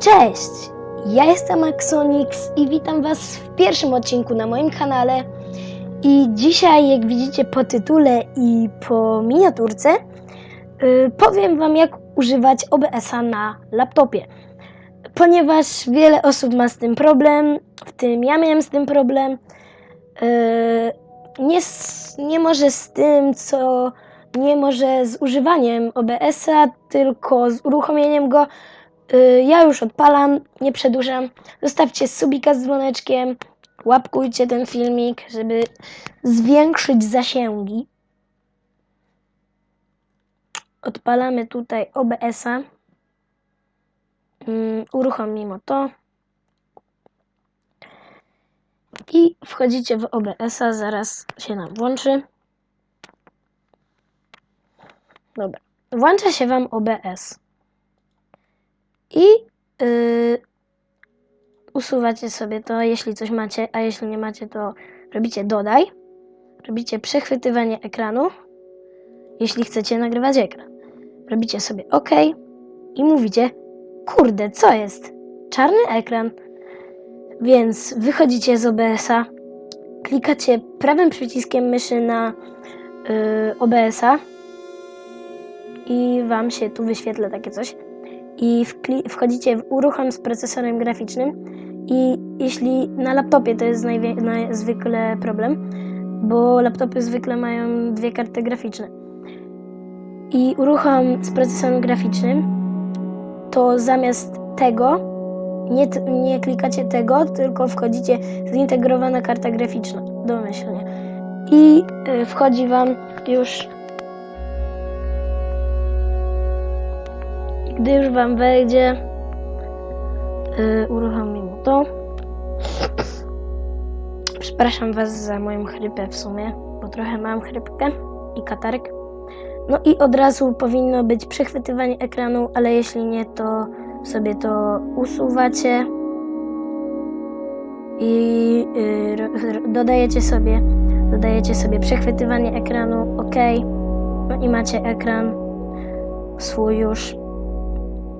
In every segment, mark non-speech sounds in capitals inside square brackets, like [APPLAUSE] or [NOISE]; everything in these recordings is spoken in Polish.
Cześć! Ja jestem Axonix i witam Was w pierwszym odcinku na moim kanale. I dzisiaj, jak widzicie po tytule i po miniaturce, yy, powiem Wam, jak używać OBS-a na laptopie. Ponieważ wiele osób ma z tym problem, w tym ja miałem z tym problem. Yy, nie, nie może z tym, co nie może z używaniem OBS-a, tylko z uruchomieniem go. Y, Ja już odpalam, nie przedłużam. Zostawcie subika z dzwoneczkiem, łapkujcie ten filmik, żeby zwiększyć zasięgi. Odpalamy tutaj OBS-a. Mm, Uruchomimy to. I wchodzicie w OBS-a, zaraz się nam włączy. Dobra. Włącza się Wam OBS. I yy, usuwacie sobie to, jeśli coś macie, a jeśli nie macie, to robicie dodaj. Robicie przechwytywanie ekranu, jeśli chcecie nagrywać ekran. Robicie sobie OK i mówicie, kurde, co jest? Czarny ekran. Więc wychodzicie z OBS-a, klikacie prawym przyciskiem myszy na yy, OBS-a i Wam się tu wyświetla takie coś i wchodzicie w uruchom z procesorem graficznym i jeśli na laptopie to jest zwykle problem, bo laptopy zwykle mają dwie karty graficzne. I uruchom z procesorem graficznym, to zamiast tego nie, nie klikacie tego, tylko wchodzicie zintegrowana karta graficzna domyślnie. I y, wchodzi Wam już Gdy już Wam wejdzie, yy, uruchomimy to. Przepraszam Was za moją chrypę w sumie, bo trochę mam chrypkę i katarek. No i od razu powinno być przechwytywanie ekranu, ale jeśli nie, to sobie to usuwacie i yy, dodajecie sobie dodajecie sobie przechwytywanie ekranu, OK. No i macie ekran swój już.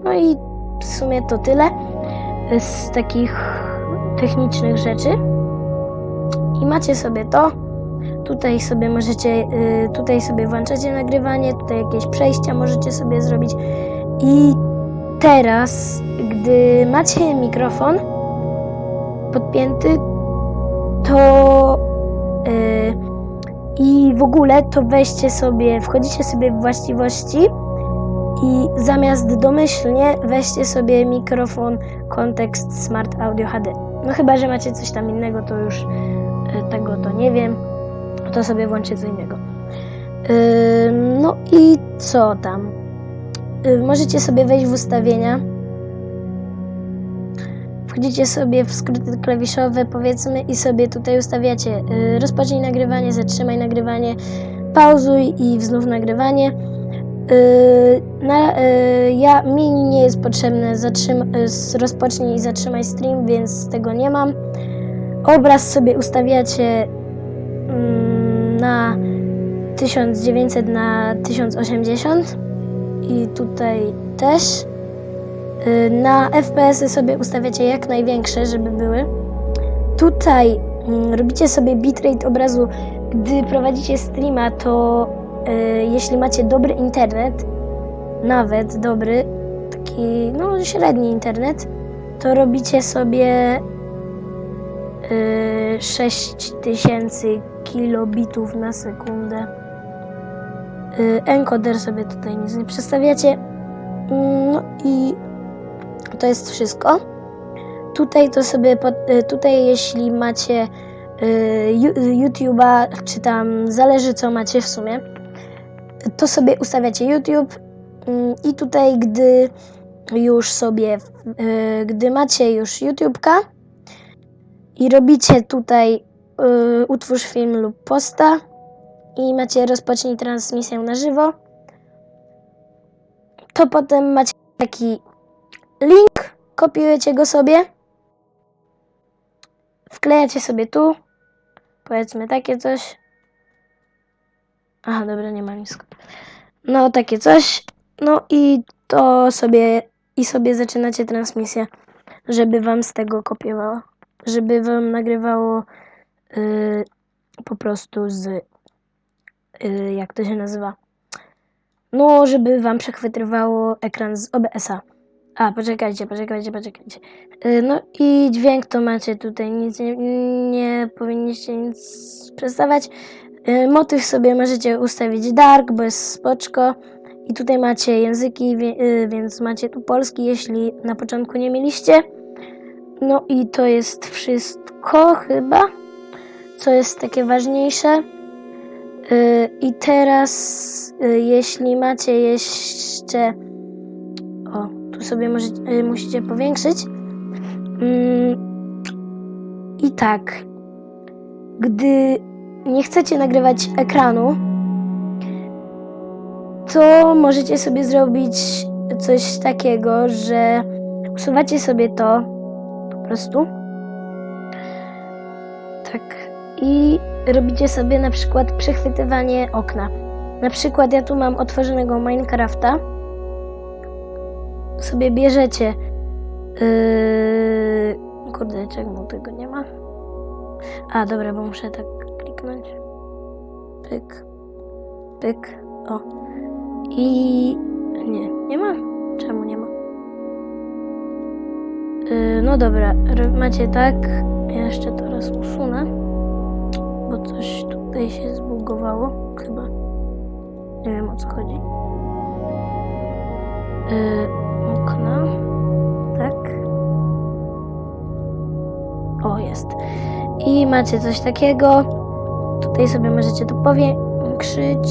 No i w sumie to tyle z takich technicznych rzeczy. I macie sobie to. Tutaj sobie możecie, y, tutaj sobie włączacie nagrywanie, tutaj jakieś przejścia możecie sobie zrobić. I teraz, gdy macie mikrofon podpięty, to y, i w ogóle to weźcie sobie, wchodzicie sobie w właściwości i zamiast domyślnie weźcie sobie mikrofon kontekst Smart Audio HD. No chyba, że macie coś tam innego, to już y, tego to nie wiem. To sobie włączcie co innego. No i co tam? Możecie sobie wejść w ustawienia. Wchodzicie sobie w skróty klawiszowe, powiedzmy, i sobie tutaj ustawiacie y, rozpocznij nagrywanie, zatrzymaj nagrywanie, pauzuj i wznów nagrywanie. Yy, na, yy, ja, mi nie jest potrzebne zatrzym- s- rozpocznij i zatrzymaj stream, więc tego nie mam. Obraz sobie ustawiacie mm, na 1900 na 1080 i tutaj też. Yy, na FPS-y sobie ustawiacie jak największe, żeby były. Tutaj mm, robicie sobie bitrate obrazu, gdy prowadzicie streama, to jeśli macie dobry internet, nawet dobry, taki no średni internet, to robicie sobie y, 6000 kilobitów na sekundę. Y, encoder sobie tutaj nic nie przestawiacie. Mm, No i to jest wszystko. Tutaj to sobie, tutaj jeśli macie YouTube'a, czy tam zależy co macie w sumie, to sobie ustawiacie YouTube mm, i tutaj, gdy już sobie, y, gdy macie już YouTube'ka i robicie tutaj y, utwórz film lub posta i macie rozpocznij transmisję na żywo, to potem macie taki link, kopiujecie go sobie, wklejacie sobie tu, powiedzmy takie coś. Aha, dobra, nie ma nisko. No, takie coś. No i to sobie i sobie zaczynacie transmisję, żeby wam z tego kopiowało, żeby wam nagrywało y, po prostu z, y, jak to się nazywa, no, żeby wam przechwytywało ekran z OBS-a. A, poczekajcie, poczekajcie, poczekajcie. Y, No i dźwięk to macie tutaj, nic nie, nie powinniście nic przestawać. Y, Motyw sobie możecie ustawić dark, bo jest spoczko. I tutaj macie języki, y, więc macie tu polski, jeśli na początku nie mieliście. No i to jest wszystko chyba, co jest takie ważniejsze. Y, I teraz, jeśli macie jeszcze. O, tu sobie możecie, musicie powiększyć. Mm, I tak, gdy nie chcecie nagrywać ekranu, to możecie sobie zrobić coś takiego, że usuwacie sobie to po prostu. Tak. I robicie sobie na przykład przechwytywanie okna. Na przykład ja tu mam otworzonego Minecrafta. Sobie bierzecie. Yy... Kurde, czemu tego nie ma? A, dobra, bo muszę tak kliknąć. Pyk. Pyk. O. I. Nie, nie ma? Czemu nie ma? Yy, no dobra, macie tak. Ja jeszcze teraz usunę, bo coś tutaj się zbugowało, chyba. Nie wiem o co chodzi. Yy, okna. Tak. O, jest. I macie coś takiego. Tutaj sobie możecie to powiększyć.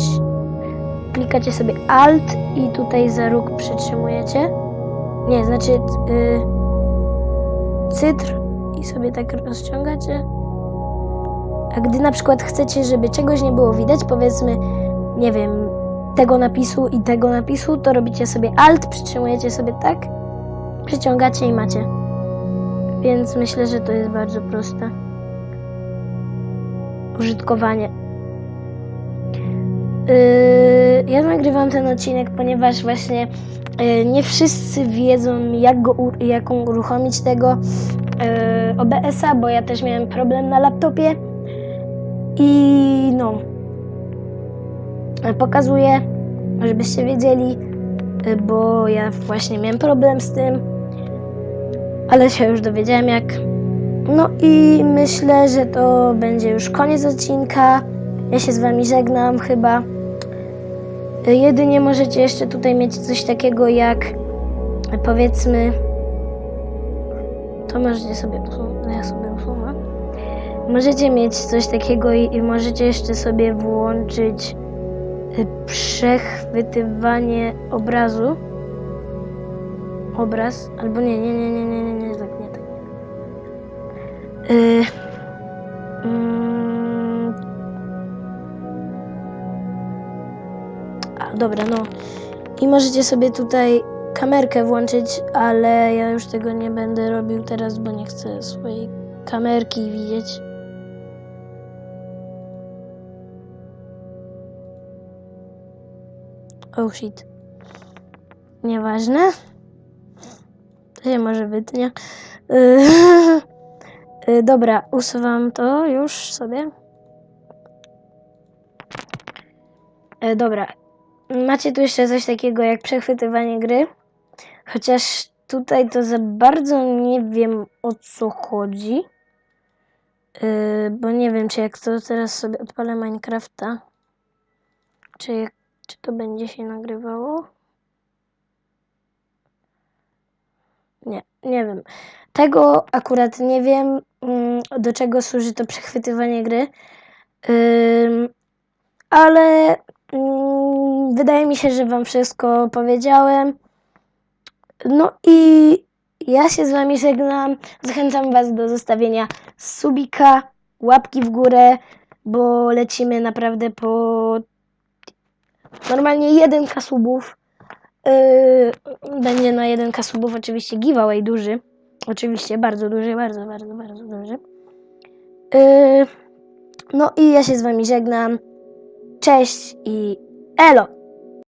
Klikacie sobie Alt i tutaj za róg przytrzymujecie. Nie, znaczy y, cytr i sobie tak rozciągacie. A gdy na przykład chcecie, żeby czegoś nie było widać, powiedzmy, nie wiem, tego napisu i tego napisu, to robicie sobie Alt, przytrzymujecie sobie tak, przyciągacie i macie. Więc myślę, że to jest bardzo proste. Użytkowanie. Yy, ja nagrywam ten odcinek, ponieważ właśnie yy, nie wszyscy wiedzą, jak, go, jak uruchomić tego yy, OBS-a, bo ja też miałem problem na laptopie. I no, pokazuję, żebyście wiedzieli, yy, bo ja właśnie miałem problem z tym, ale się już dowiedziałem jak. No i myślę, że to będzie już koniec odcinka. Ja się z wami żegnam chyba. Jedynie możecie jeszcze tutaj mieć coś takiego jak powiedzmy to możecie sobie usunąć, ja sobie usunę. Możecie mieć coś takiego i, i możecie jeszcze sobie włączyć y, przechwytywanie obrazu. Obraz, albo nie, nie, nie, nie, nie, nie, nie, tak, tak. Y, mm, a, dobra, no. I możecie sobie tutaj kamerkę włączyć, ale ja już tego nie będę robił teraz, bo nie chcę swojej kamerki widzieć. Oh shit. Nieważne. To się może wytnie. Yy, [LAUGHS] yy, dobra, usuwam to już sobie. Yy, dobra. Macie tu jeszcze coś takiego jak przechwytywanie gry. Chociaż tutaj to za bardzo nie wiem o co chodzi. Yy, bo nie wiem, czy jak to teraz sobie odpalę Minecrafta, czy, czy to będzie się nagrywało. Nie, nie wiem. Tego akurat nie wiem, mm, do czego służy to przechwytywanie gry. Ale mm, wydaje mi się, że Wam wszystko powiedziałem. No i ja się z Wami żegnam. Zachęcam Was do zostawienia subika, łapki w górę, bo lecimy naprawdę po normalnie 1k subów. Yy, będzie na 1k subów oczywiście giveaway duży. Oczywiście bardzo duży, bardzo, bardzo, bardzo duży. Yy, no i ja się z Wami żegnam. Cześć i elo!